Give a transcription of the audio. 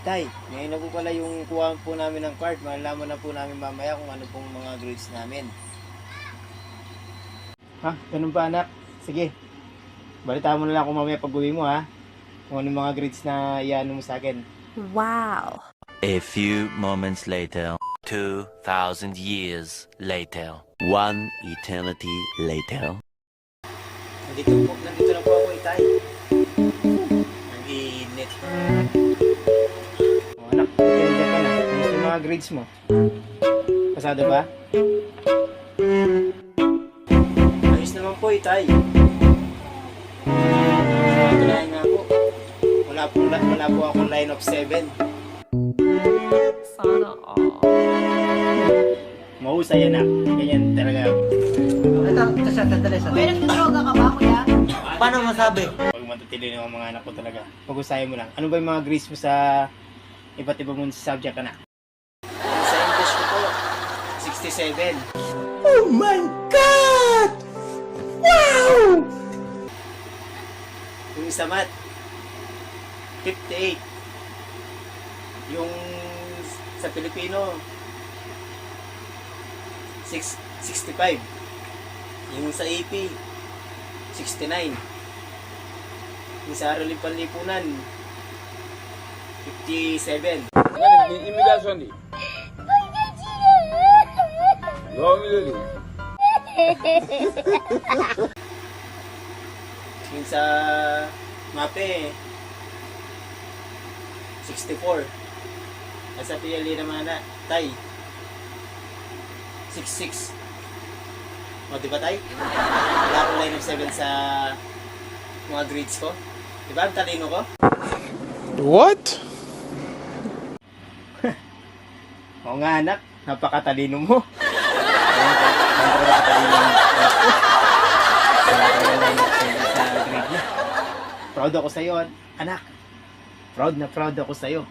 Tay, ngayon na po pala yung kuha po namin ng card. Malalaman na po namin mamaya kung ano pong mga grades namin. Ha? Ganun ba anak? Sige. Balitaan mo na lang kung mamaya pag uwi mo ha. Kung ano yung mga grades na iano mo sa akin. Wow. A few moments later, 2,000 years later, one eternity later. Nandito po, nandito na po ako itay. Ang mga grades mo? Pasado ba? Ayos naman po itay. Tunayan nga po. Wala po, wala po akong line of 7. Sana all. Mahusay anak. Ganyan talaga. Ito, ito siya, sandali, Kuya, sandali. nagdodroga ka ba, kuya? Paano masabi? Pag matutili ng mga anak ko talaga. Pag-usayan mo lang. Ano ba yung mga grades mo sa iba't iba mong subject ka na? Sa English ko po, 67. Oh my God! Wow! Yung isa mat, 58. Yung sa Pilipino, 6, 65. Yung sa AP, 69. Yung sa Aralin Panlipunan, 57. imigrasyon di. Yomi Yung sa MAPE, 64. At sa PLE naman na, Tay, 66. O, di ba Tay? Wala akong line of 7 sa mga grades ko. Di ba? Ang talino ko? What? Oo nga anak, napakatalino mo. Ayun, napakatalino mo. Wala akong line of 7 sa grade mo. Proud ako sa'yo, anak. Proud na proud ako sa'yo.